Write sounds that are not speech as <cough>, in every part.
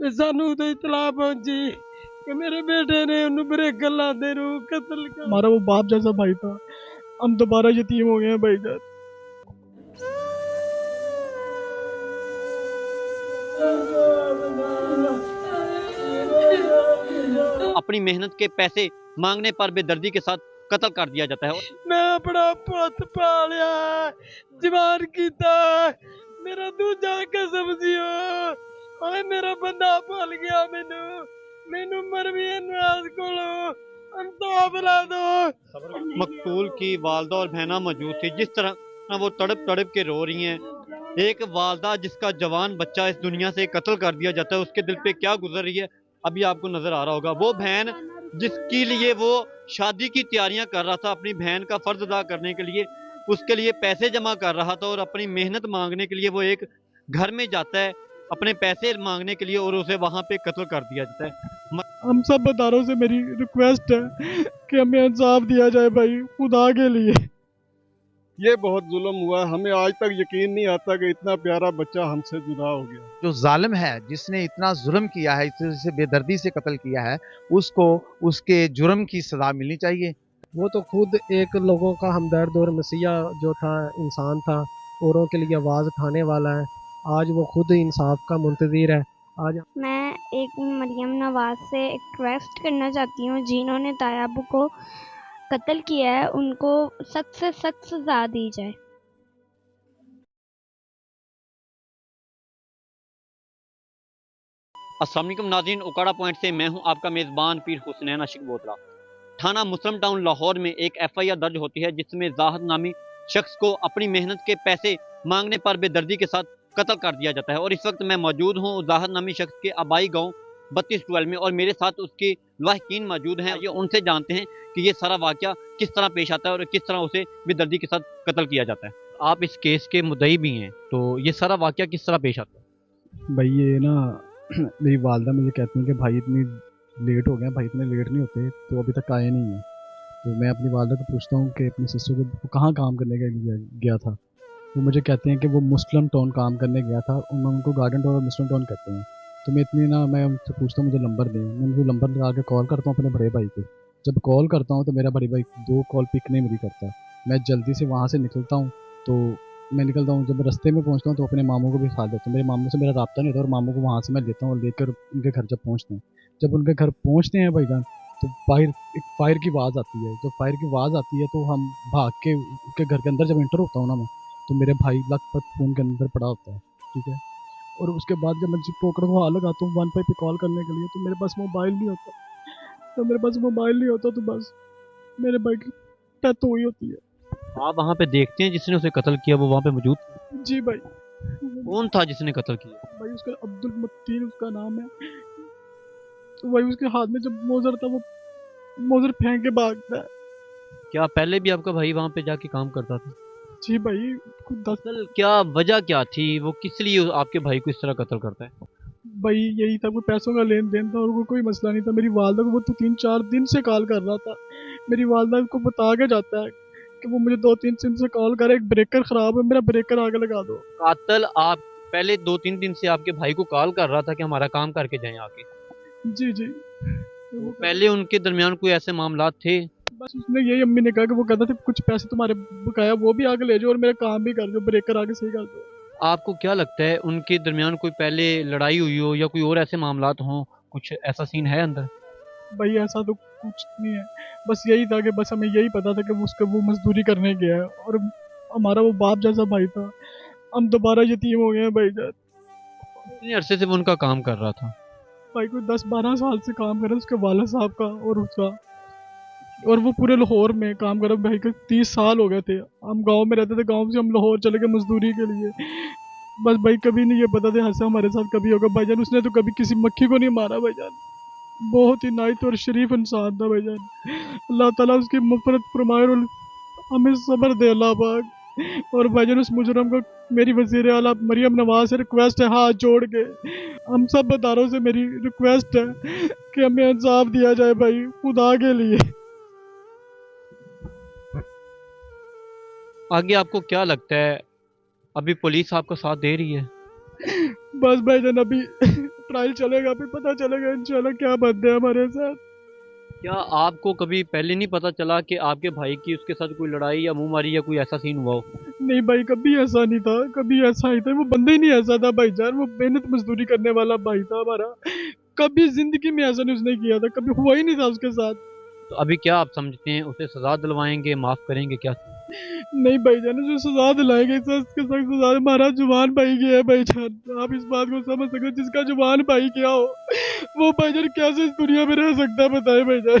سانو تو اطلاع پہنچی کہ میرے بیٹے نے ان برے گلا دے رو قتل کر ہمارا وہ باپ جیسا بھائی تھا ہم دوبارہ یتیم ہو گئے ہیں بھائی جان اپنی محنت کے پیسے مانگنے پر بے دردی کے ساتھ قتل کر دیا جاتا ہے میں اپنا پت پالیا جوار کیتا میرا دوجا قسم سی ਓਏ ਮੇਰਾ ਬੰਦਾ ਭੁੱਲ ਗਿਆ ਮੈਨੂੰ ਮੈਨੂੰ ਮਰਵੀ ਨਵਾਜ਼ ਕੋਲੋਂ اپنے پیسے مانگنے کے لیے اور اسے وہاں پہ قتل کر دیا جاتا ہے۔ ہم سب بداروں سے میری ریکویسٹ ہے کہ ہمیں انصاف دیا جائے بھائی خدا کے لیے۔ یہ بہت ظلم ہوا۔ ہمیں آج تک یقین نہیں آتا کہ اتنا پیارا بچہ ہم سے جدا ہو گیا۔ جو ظالم ہے جس نے اتنا ظلم کیا ہے اسے بے دردی سے قتل کیا ہے اس کو اس کے جرم کی سزا ملنی چاہیے۔ وہ تو خود ایک لوگوں کا ہمدرد اور مسیح جو تھا انسان تھا اوروں کے لیے آواز اٹھانے والا ہے۔ آج وہ خود انصاف کا منتظر ہے۔ آج میں ایک مریم نواز سے ریکویسٹ کرنا چاہتی ہوں جنہوں نے تایابو کو قتل کیا ہے ان کو سخت سے سخت سزا دی جائے۔ السلام علیکم ناظرین اوکاڑا پوائنٹ سے میں ہوں آپ کا میزبان پیر حسنین اشک بوتلا تھانہ مسلم ٹاؤن لاہور میں ایک ایف آئی آر درج ہوتی ہے جس میں زاہد نامی شخص کو اپنی محنت کے پیسے مانگنے پر بے دردی کے ساتھ قتل کر دیا جاتا ہے اور اس وقت میں موجود ہوں، ظاہر نامی شخص کے آبائی گاؤں بتیس ٹویل میں اور میرے ساتھ اس کے لاحقین موجود ہیں۔ یہ ان سے جانتے ہیں کہ یہ سارا واقعہ کس طرح پیش آتا ہے اور کس طرح اسے بے دردی کے ساتھ قتل کیا جاتا ہے۔ آپ اس کیس کے مدعی بھی ہیں، تو یہ سارا واقعہ کس طرح پیش آتا ہے؟ بھائی، یہ نا <clears throat> میری والدہ مجھے کہتی ہیں کہ بھائی اتنی لیٹ ہو گئے بھائی اتنے لیٹ نہیں ہوتے، تو ابھی تک آئے نہیں ہیں۔ تو میں اپنی والدہ کو پوچھتا ہوں کہ اپنی سسٹر کو کہاں کام کرنے کے لیے گیا تھا؟ وہ مجھے کہتے ہیں کہ وہ مسلم ٹون کام کرنے گیا تھا، اور میں ان کو گارڈن ٹون اور مسلم ٹون کہتے ہیں۔ تو میں اتنی نا، میں ان سے پوچھتا ہوں، مجھے نمبر دیں۔ میں ان کو نمبر لگا کے کال کرتا ہوں اپنے بڑے بھائی کو۔ جب کال کرتا ہوں تو میرا بڑے بھائی دو کال پک نہیں میری کرتا۔ میں جلدی سے وہاں سے نکلتا ہوں تو میں نکلتا ہوں۔ جب رستے میں پہنچتا ہوں تو اپنے ماموں کو بھی کھا دیتا ہوں۔ میرے ماموں سے میرا رابطہ نہیں ہوتا اور ماموں کو وہاں سے میں لیتا ہوں اور لے کر ان کے گھر جب پہنچتے ہیں۔ جب ان کے گھر پہنچتے ہیں بھائی جان، تو باہر ایک فائر کی آواز آتی ہے۔ جب فائر کی آواز آتی ہے تو ہم بھاگ کے اس کے گھر کے اندر جب انٹر ہوتا ہوں نا میں تو میرے بھائی لگ پت فون کے اندر پڑا ہوتا ہے ٹھیک ہے؟ اور اس کے بعد جب میں جی جب پوکر کو الگ آتا ہوں ون پائی پہ کال کرنے کے لیے تو میرے پاس موبائل نہیں ہوتا۔ تو میرے پاس موبائل نہیں ہوتا تو بس میرے بھائی کی ڈیتھ ہوئی ہوتی ہے۔ آپ وہاں پہ دیکھتے ہیں جس نے اسے قتل کیا وہ وہاں پہ موجود جی بھائی۔ کون تھا جس نے قتل کیا؟ بھائی اس کا عبد المتین اس کا نام ہے۔ تو بھائی اس کے ہاتھ میں جب موزر تھا وہ موزر پھینک کے بھاگتا ہے۔ کیا پہلے بھی آپ کا بھائی وہاں پہ جا کے کام کرتا تھا؟ جی بھائی دراصل کیا وجہ کیا تھی؟ وہ کس لیے آپ کے بھائی کو اس طرح قتل کرتا ہے؟ بھائی یہی تھا کوئی پیسوں کا لین دین تھا اور کوئی, کوئی مسئلہ نہیں تھا۔ میری والدہ کو وہ تو تین چار دن سے کال کر رہا تھا۔ میری والدہ کو بتا کے جاتا ہے کہ وہ مجھے دو تین دن سے کال کرے ایک بریکر خراب ہے میرا بریکر آگے لگا دو۔ قاتل آپ پہلے دو تین دن سے آپ کے بھائی کو کال کر رہا تھا کہ ہمارا کام کر کے جائیں آ کے جی۔ جی پہلے ان کے درمیان کوئی ایسے معاملات تھے؟ بس اس نے یہی امی نے کہا کہ وہ کہتا تھا کچھ پیسے تمہارے بکایا وہ بھی آگے لے جاؤ اور میرا کام بھی کر دو بریکر آگے صحیح کر دو۔ آپ کو کیا لگتا ہے ان کے درمیان کوئی پہلے لڑائی ہوئی ہو یا کوئی اور ایسے معاملات ہوں؟ کچھ ایسا سین ہے اندر؟ بھائی ایسا تو کچھ نہیں ہے۔ بس یہی تھا کہ بس ہمیں یہی پتا تھا کہ اس کا وہ مزدوری کرنے گیا ہے اور ہمارا وہ باپ جیسا بھائی تھا۔ ہم دوبارہ یتیم ہو گئے ہیں بھائی جان۔ کتنے عرصے سے وہ ان کا کام کر رہا تھا۔ بھائی کوئی دس بارہ سال سے کام کر رہا ہے اس کے والد صاحب کا اور اس کا۔ اور وہ پورے لاہور میں کام کر رہا بھائی کا تیس سال ہو گئے تھے۔ ہم گاؤں میں رہتے تھے، گاؤں سے ہم لاہور چلے گئے مزدوری کے لیے۔ بس بھائی کبھی نہیں، یہ پتا تھا ہنسا ہمارے ساتھ کبھی ہوگا۔ بھائی جان، اس نے تو کبھی کسی مکھی کو نہیں مارا، بھائی جان۔ بہت ہی نائت اور شریف انسان تھا، بھائی جان۔ اللہ تعالیٰ اس کی مفرت فرمائے اور ہمیں صبر دے، اللہ پاک۔ اور بھائی جان، اس مجرم کو میری وزیر اعلیٰ مریم نواز سے ریکویسٹ ہے، ہاتھ جوڑ کے۔ ہم سب بتاروں سے میری ریکویسٹ ہے کہ ہمیں انصاف دیا جائے، بھائی، خدا کے لیے۔ آگے آپ کو کیا لگتا ہے؟ ابھی پولیس آپ کا ساتھ دے رہی ہے۔ بس بھائی جان ابھی ٹرائل چلے گا پھر پتہ چلے گا انشاءاللہ کیا بات ہے ہمارے ساتھ۔ کیا آپ کو کبھی پہلے نہیں پتا چلا کہ آپ کے بھائی کی اس کے ساتھ کوئی لڑائی یا منہ ماری یا کوئی ایسا سین ہوا ہو؟ نہیں بھائی کبھی ایسا نہیں تھا کبھی ایسا ہی تھا۔ وہ بندہ ہی نہیں ایسا تھا بھائی جان وہ محنت مزدوری کرنے والا بھائی تھا ہمارا۔ کبھی زندگی میں ایسا نہیں اس نے کیا تھا کبھی ہوا ہی نہیں تھا اس کے ساتھ۔ تو ابھی کیا آپ سمجھتے ہیں؟ اسے سزا دلوائیں گے معاف کریں گے کیا؟ نہیں بھائی جان جو سزا دلائے گا اس کے سخت سزا ہمارا جوان بھائی گیا ہے بھائی جان۔ آپ اس بات کو سمجھ سکتے جس کا جوان بھائی کیا ہو، وہ بھائی جان کیسے اس دنیا میں رہ سکتا ہے بتائیں بھائی جان؟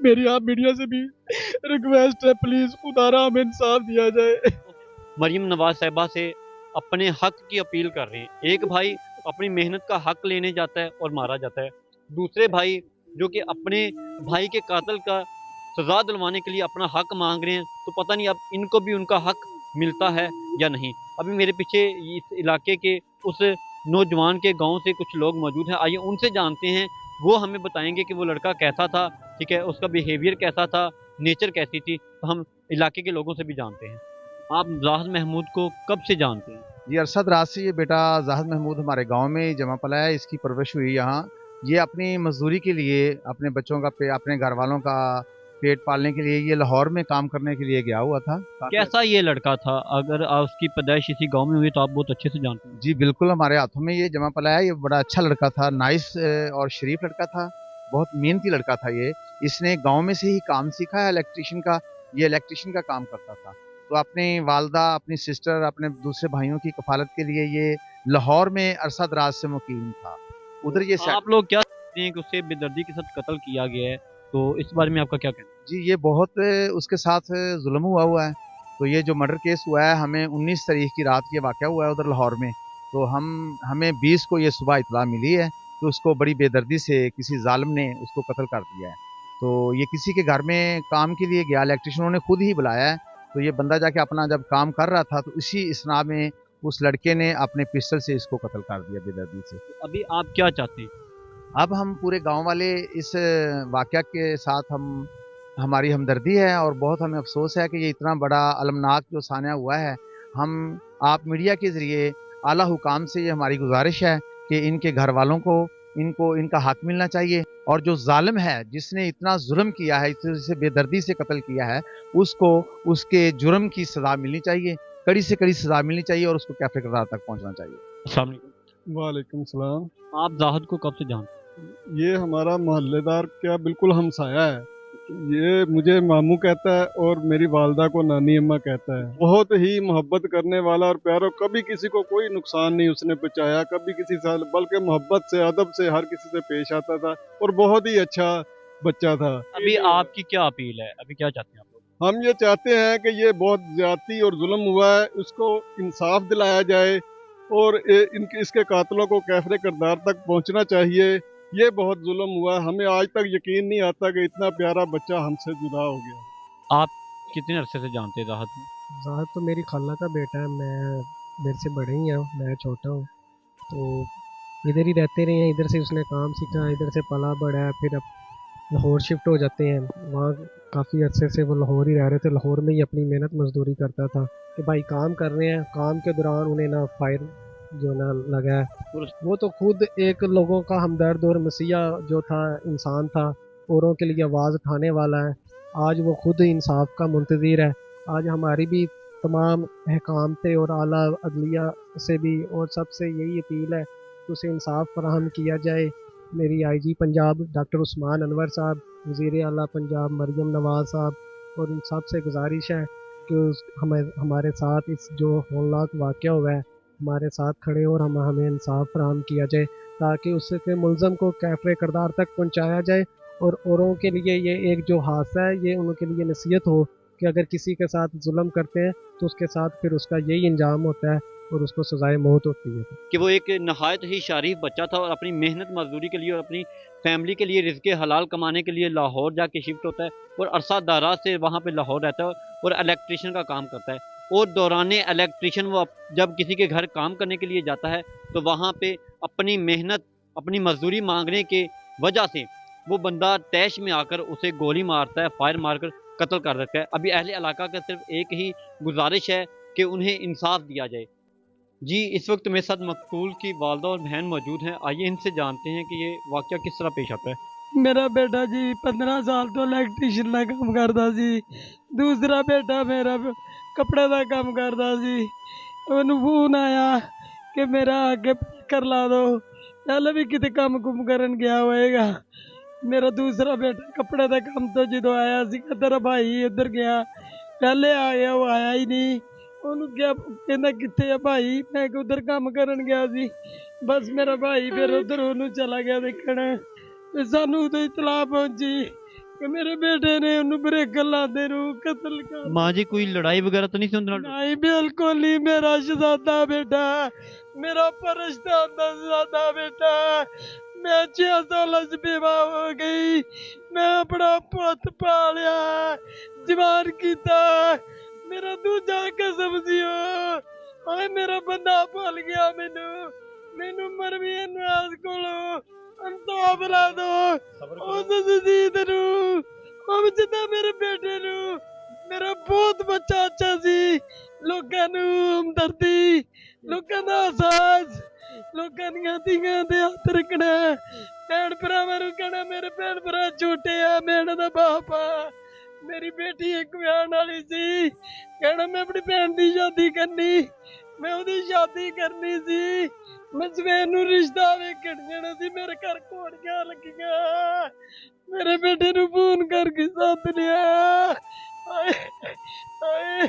میری آپ میڈیا سے بھی ریکویسٹ ہے پلیز ادارہ ہمیں انصاف دیا جائے۔ مریم نواز صاحبہ سے اپنے حق کی اپیل کر رہے ہیں۔ ایک بھائی اپنی محنت کا حق لینے جاتا ہے اور مارا جاتا ہے۔ دوسرے بھائی جو کہ اپنے بھائی کے قاتل کا سزا دلوانے کے لیے اپنا حق مانگ رہے ہیں، تو پتہ نہیں اب ان کو بھی ان کا حق ملتا ہے یا نہیں۔ ابھی میرے پیچھے اس علاقے کے، اس نوجوان کے گاؤں سے کچھ لوگ موجود ہیں، آئیے ان سے جانتے ہیں۔ وہ ہمیں بتائیں گے کہ وہ لڑکا کیسا تھا، ٹھیک ہے، اس کا بیہیویئر کیسا تھا نیچر کیسی تھی، تو ہم علاقے کے لوگوں سے بھی جانتے ہیں۔ آپ زاہد محمود کو کب سے جانتے ہیں؟ جی ارسد راز سے، یہ بیٹا زاہد محمود ہمارے گاؤں میں جمع پلا ہے، اس کی پرورش ہوئی یہاں۔ یہ اپنی مزدوری کے لیے اپنے بچوں کا اپنے گھر والوں کا پیٹ پالنے کے لیے یہ لاہور میں کام کرنے کے لیے گیا ہوا تھا۔ کیسا یہ لڑکا تھا؟ اگر اس کی پیدائش اسی گاؤں میں ہوئی تو آپ بہت اچھے سے جانتے ہیں۔ جی بالکل ہمارے ہاتھوں میں یہ جمع پلایا یہ بڑا اچھا لڑکا تھا نائس اور شریف لڑکا تھا۔ بہت محنتی لڑکا تھا یہ۔ اس نے گاؤں میں سے ہی کام سیکھا ہے الیکٹریشین کا یہ الیکٹریشین کا کام کرتا تھا۔ تو اپنی والدہ اپنی سسٹر اپنے دوسرے بھائیوں کی کفالت کے لیے یہ لاہور میں عرصہ دراز سے مقیم تھا۔ ادھر یہ آپ لوگ کیا سمجھتے ہیں کہ اسے بے دردی کے ساتھ قتل کیا گیا ہے؟ تو اس بارے میں آپ کا کیا کہنا ہے؟ جی یہ بہت اس کے ساتھ ظلم ہوا ہوا ہے۔ تو یہ جو مرڈر کیس ہوا ہے ہمیں انیس تاریخ کی رات یہ واقعہ ہوا ہے ادھر لاہور میں۔ تو ہم ہمیں بیس کو یہ صبح اطلاع ملی ہے کہ اس کو بڑی بے دردی سے کسی ظالم نے اس کو قتل کر دیا ہے۔ تو یہ کسی کے گھر میں کام کے لیے گیا الیکٹریشنوں نے خود ہی بلایا ہے۔ تو یہ بندہ جا کے اپنا جب کام کر رہا تھا تو اسی اسنا میں اس لڑکے نے اپنے پسٹل سے اس کو قتل کر دیا بے دردی سے۔ ابھی آپ کیا چاہتے ہیں؟ اب ہم پورے گاؤں والے اس واقعہ کے ساتھ ہم ہماری ہمدردی ہے اور بہت ہمیں افسوس ہے کہ یہ اتنا بڑا المناک جو سانحہ ہوا ہے۔ ہم آپ میڈیا کے ذریعے اعلیٰ حکام سے یہ ہماری گزارش ہے کہ ان کے گھر والوں کو ان کو ان کا حق ملنا چاہیے۔ اور جو ظالم ہے جس نے اتنا ظلم کیا ہے اسے بے دردی سے قتل کیا ہے اس کو اس کے جرم کی سزا ملنی چاہیے۔ کڑی سے کڑی سزا ملنی چاہیے اور اس کو کیفے کردار تک پہنچنا چاہیے۔ السلام علیکم۔ وعلیکم السلام۔ آپ زاہد کو کب سے جانتے ہیں؟ یہ ہمارا محلے دار کیا بالکل ہمسایا ہے۔ یہ مجھے مامو کہتا ہے اور میری والدہ کو نانی اما کہتا ہے۔ بہت ہی محبت کرنے والا اور پیاروں کبھی کسی کو کوئی نقصان نہیں اس نے بچایا کبھی کسی سے بلکہ محبت سے ادب سے ہر کسی سے پیش آتا تھا اور بہت ہی اچھا بچہ تھا۔ ابھی آپ کی کیا اپیل ہے؟ ابھی کیا چاہتے ہیں آپ؟ ہم یہ چاہتے ہیں کہ یہ بہت زیادتی اور ظلم ہوا ہے اس کو انصاف دلایا جائے اور اس کے قاتلوں کو کیفر کردار تک پہنچنا چاہیے۔ یہ بہت ظلم ہوا ہے ہمیں آج تک یقین نہیں آتا کہ اتنا پیارا بچہ ہم سے جدا ہو گیا۔ آپ کتنے عرصے سے جانتے زاہد زاہد تو میری خالہ کا بیٹا ہے میں میرے سے بڑے ہی ہیں میں چھوٹا ہوں۔ تو ادھر ہی رہتے رہے ہیں ادھر سے اس نے کام سیکھا ادھر سے پلا بڑھا پھر اب لاہور شفٹ ہو جاتے ہیں۔ وہاں کافی عرصے سے وہ لاہور ہی رہ رہے تھے۔ لاہور میں ہی اپنی محنت مزدوری کرتا تھا کہ بھائی کام کر رہے ہیں۔ کام کے دوران انہیں نہ فائر جو نہ لگا ہے۔ وہ تو خود ایک لوگوں کا ہمدرد اور مسیح جو تھا، انسان تھا، اوروں کے لیے آواز اٹھانے والا ہے۔ آج وہ خود انصاف کا منتظر ہے۔ آج ہماری بھی تمام احکام پہ اور اعلیٰ، عدلیہ سے بھی اور سب سے یہی اپیل ہے۔ کہ اسے انصاف فراہم کیا جائے۔ میری آئی جی پنجاب، ڈاکٹر عثمان انور صاحب، وزیر اعلیٰ پنجاب، مریم نواز صاحب، اور ان سب سے گزارش ہے کہ ہمیں ہمارے ساتھ اس جو ہولناک واقعہ ہوا ہے، ہمارے ساتھ کھڑے اور ہم ہمیں انصاف فراہم کیا جائے تاکہ اس سے ملزم کو کیفر کردار تک پہنچایا جائے اور اوروں کے لیے یہ ایک جو حادثہ ہے، یہ ان کے لیے نصیحت ہو کہ اگر کسی کے ساتھ ظلم کرتے ہیں تو اس کے ساتھ پھر اس کا یہی انجام ہوتا ہے۔ اور اس کو سزائے موت ہوتی ہے۔ کہ وہ ایک نہایت ہی شریف بچہ تھا اور اپنی محنت، مزدوری کے لیے اور اپنی فیملی کے لیے رزق حلال کمانے کے لیے لاہور جا کے شفٹ ہوتا ہے اور عرصہ دارہ سے وہاں پہ لاہور رہتا ہے اور الیکٹریشن کا کام کرتا ہے۔ اور دوران الیکٹریشن وہ جب کسی کے گھر کام کرنے کے لیے جاتا ہے تو وہاں پہ اپنی محنت، اپنی مزدوری مانگنے کے وجہ سے وہ بندہ تیش میں آ کر اسے گولی مارتا ہے، فائر مار کر قتل کر دیتا ہے۔ ابھی اہل علاقہ کا صرف ایک ہی گزارش ہے کہ انہیں انصاف دیا جائے۔ جی اس وقت میرے ساتھ مقتول کی والدہ اور بہن موجود ہیں۔ آئیے ان سے جانتے ہیں کہ یہ واقعہ کس طرح پیش آتا ہے۔ میرا بیٹا جی پندرہ سال تو الیکٹریشن کا کام کرتا جی۔ دوسرا بیٹا میرا کپڑے کا کام کرتا سی ਮੈਨੂੰ ਫੋਨ ਆਇਆ ਕਿ ਮੇਰਾ کر لا دو۔ ਦੋ بھی ਵੀ کام کم کرن گیا ہوئے گا۔ میرا دوسرا بیٹا کپڑے کا کام تو جدو آیا ਸੀ ਕਦਰ بھائی ادھر گیا۔ پہلے آیا، وہ آیا ہی نہیں۔ ਉਹਨੂੰ ਗਿਆ ਕਹਿੰਦਾ ਕਿੱਥੇ ਆ ਭਾਈ? ਮੈਂ ਕਿ ਉਧਰ ਕੰਮ ਕਰਨ ਗਿਆ ਸੀ। ਬਸ ਮੇਰਾ ਭਾਈ ਫਿਰ ਉਧਰ ਉਹਨੂੰ ਚਲਾ ਗਿਆ ਦੇਖਣ। ਤੇ ਸਾਨੂੰ ਉਦੋਂ ਇਤਲਾਹ ਪਹੁੰਚੀ ਕਿ ਮੇਰੇ ਬੇਟੇ ਨੇ ਉਹਨੂੰ ਬਰੇਕਲ ਲਾਦੇ ਨੂੰ ਕਤਲ ਕਰ ਮਾਂ ਜੀ ਕੋਈ ਲੜਾਈ ਵਗੈਰਾ ਤਾਂ ਨਹੀਂ ਸੀ ਉਹਦੇ ਨਾਲ ਨਹੀਂ ਬਿਲਕੁਲ ਨਹੀਂ। ਮੇਰਾ ਸ਼ਹਜ਼ਾਦਾ ਬੇਟਾ ਮੇਰਾ ਪਰਸ਼ਤਾ ਦਾ ਸ਼ਹਜ਼ਾਦਾ ਬੇਟਾ। ਮੈਂ 6 ਸਾਲਾਂ ਦੀ ਬੀਵਾ ਹੋ ਗਈ। ਮੈਂ ਆਪਣਾ ਪੁੱਤ ਪਾਲਿਆ ਜਵਾਨ ਕੀਤਾ। ਮੇਰਾ ਦੂਜਾ ਕਸਮ ਸੀ ਉਹ ਓਏ ਮੇਰਾ ਬੰਦਾ ਭੁੱਲ ਗਿਆ ਮੈਨੂੰ। ਮੈਨੂੰ ਮਰਵੀ ਨਿਆਜ਼ ਕੋਲੋਂ ਅੰਤਾਬ ਲਾ ਦੋ। ਉਸ ਜਦੀਦ ਨੂੰ ਉਹ ਜਿੱਦਾਂ ਮੇਰੇ ਬੇਟੇ ਨੂੰ। ਮੇਰਾ ਬਹੁਤ ਬੱਚਾ ਅੱਛਾ ਸੀ। ਲੋਕਾਂ ਨੂੰ ਹਮਦਰਦੀ ਲੋਕਾਂ ਦਾ ਅਹਿਸਾਸ ਲੋਕਾਂ ਦੀਆਂ ਧੀਆਂ ਦੇ ਹੱਥ ਰੱਖਣਾ। ਭੈਣ ਭਰਾਵਾਂ ਨੂੰ ਕਹਿਣਾ ਮੇਰੇ ਭੈਣ ਭਰਾ ਛੋਟੇ ਆ ਮੈਂ ਇਹਨਾਂ ਦਾ ਬਾਪ ਆ। ਮੇਰੀ ਬੇਟੀ ਇੱਕ ਵਿਆਹ ਵਾਲੀ ਸੀ। ਕਹਿਣਾ ਮੈਂ ਆਪਣੀ ਭੈਣ ਦੀ ਸ਼ਾਦੀ ਕਰਨੀ। ਮੈਂ ਉਹਦੀ ਸ਼ਾਦੀ ਕਰਨੀ ਸੀ। ਮੈਂ ਸਵੇਰ ਨੂੰ ਰਿਸ਼ਤਾ ਵੇਖਣ ਜਾਣਾ ਸੀ। ਮੇਰੇ ਘਰ ਕੋੜੀਆਂ ਲੱਗੀਆਂ। ਮੇਰੇ ਬੇਟੇ ਨੂੰ ਫੋਨ ਕਰਕੇ ਸੱਦ ਲਿਆ। ਹਾਏ ਹਾਏ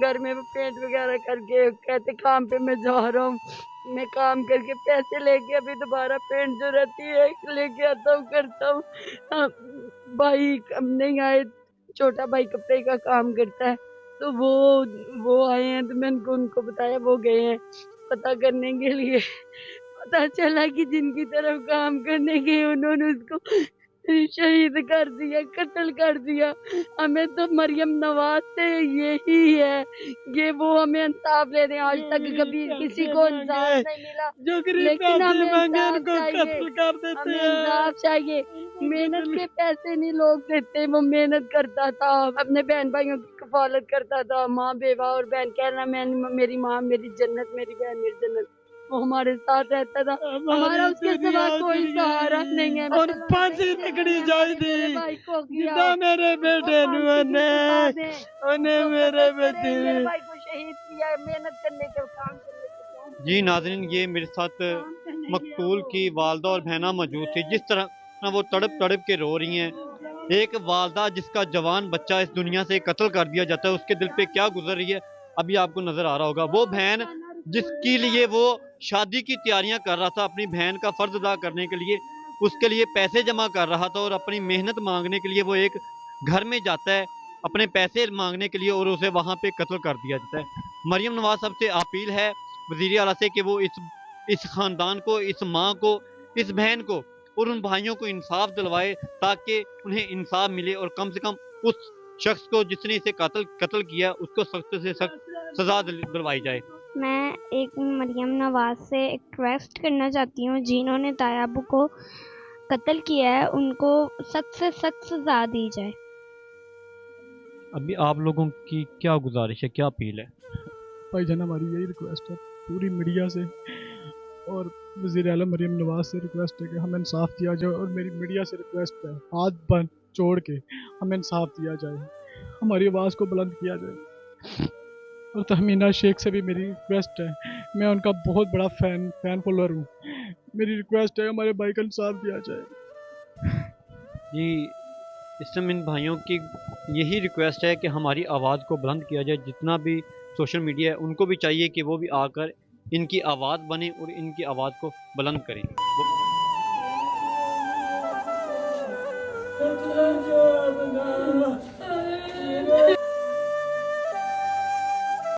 گھر میں پینٹ وغیرہ کر کے کہتے کام پہ میں جا رہا ہوں۔ میں کام کر کے پیسے لے کے ابھی دوبارہ پینٹ جو رہتی ہے لے کے آتا ہوں، کرتا ہوں۔ ہاں، بھائی نہیں آئے، چھوٹا بھائی کپڑے کا کام کرتا ہے۔ تو وہ وہ آئے ہیں تو میں ان کو ان کو بتایا، وہ گئے ہیں۔ پتہ کرنے کے لیے، پتہ چلا کہ جن کی طرف کام کرنے گئے، انہوں نے اس کو شہید کر دیا قتل کر دیا۔ ہمیں تو مریم نواز سے یہی ہے یہ وہ ہمیں انصاف لے دیں۔ آج تک کبھی کسی کو انصاف نہیں ملا۔ جو لیکن ہمیں انصاف چاہیے۔ ہمیں انصاف چاہیے۔ محنت کے پیسے نہیں لوگ دیتے وہ محنت کرتا تھا۔ اپنے بہن بھائیوں کی کفالت کرتا تھا۔ ماں بیوہ اور بہن کہنا میں میری ماں میری جنت میری بہن میری جنت۔ وہ ہمارے ساتھ رہتا تھا۔ ہمارا اس کے سوا کوئی سہارا نہیں ہے۔ اور پانچ نکڑی جائے دی جدا میرے بیٹے نے انہیں میرے بیٹے میرے بھائی کو شہید کیا محنت کرنے کے کام جی ناظرین یہ میرے ساتھ مقتول کی والدہ اور بہنہ موجود تھی جس طرح وہ تڑپ تڑپ کے رو رہی ہیں۔ ایک والدہ جس کا جوان بچہ اس دنیا سے قتل کر دیا جاتا ہے اس کے دل پہ کیا گزر رہی ہے؟ ابھی آپ کو نظر آ رہا ہوگا۔ وہ بہن جس کے لیے وہ شادی کی تیاریاں کر رہا تھا، اپنی بہن کا فرض ادا کرنے کے لیے، اس کے لیے پیسے جمع کر رہا تھا اور اپنی محنت مانگنے کے لیے وہ ایک گھر میں جاتا ہے، اپنے پیسے مانگنے کے لیے اور اسے وہاں پہ قتل کر دیا جاتا ہے۔ مریم نواز صاحب سے اپیل ہے وزیر اعلیٰ سے کہ وہ اس اس خاندان کو، اس ماں کو، اس بہن کو اور ان بھائیوں کو انصاف دلوائے تاکہ انہیں انصاف ملے اور کم سے کم اس شخص کو جس نے اسے قتل قتل کیا، اس کو سخت سے سخت سزا دلوائی جائے۔ میں ایک مریم نواز سے ایک ریکویسٹ کرنا چاہتی ہوں۔ جنہوں نے تایب کو قتل کیا ہے ان کو سخت سے سخت سزا دی جائے۔ ابھی آپ لوگوں کی کیا گزارش ہے؟ کیا اپیل ہے؟ بھائی جان ہماری یہی ریکویسٹ ہے پوری میڈیا سے۔ اور وزیر اعلیٰ مریم نواز سے ریکویسٹ ہے کہ ہمیں انصاف دیا جائے اور میری میڈیا سے ریکویسٹ ہے ہاتھ بند چھوڑ کے ہمیں انصاف دیا جائے۔ ہماری آواز کو بلند کیا جائے۔ اور تہمینہ شیخ سے بھی میری ریکویسٹ ہے۔ میں ان کا بہت بڑا فین فین فالوور ہوں۔ میری ریکویسٹ ہے ہمارے بھائی کا انصاف دیا جائے۔ جی اس ٹائم ان بھائیوں کی یہی ریکویسٹ ہے کہ ہماری آواز کو بلند کیا جائے۔ جتنا بھی سوشل میڈیا ہے، ان کو بھی چاہیے کہ وہ بھی آ کر ان کی آواز بنے اور ان کی آواز کو بلند کریں۔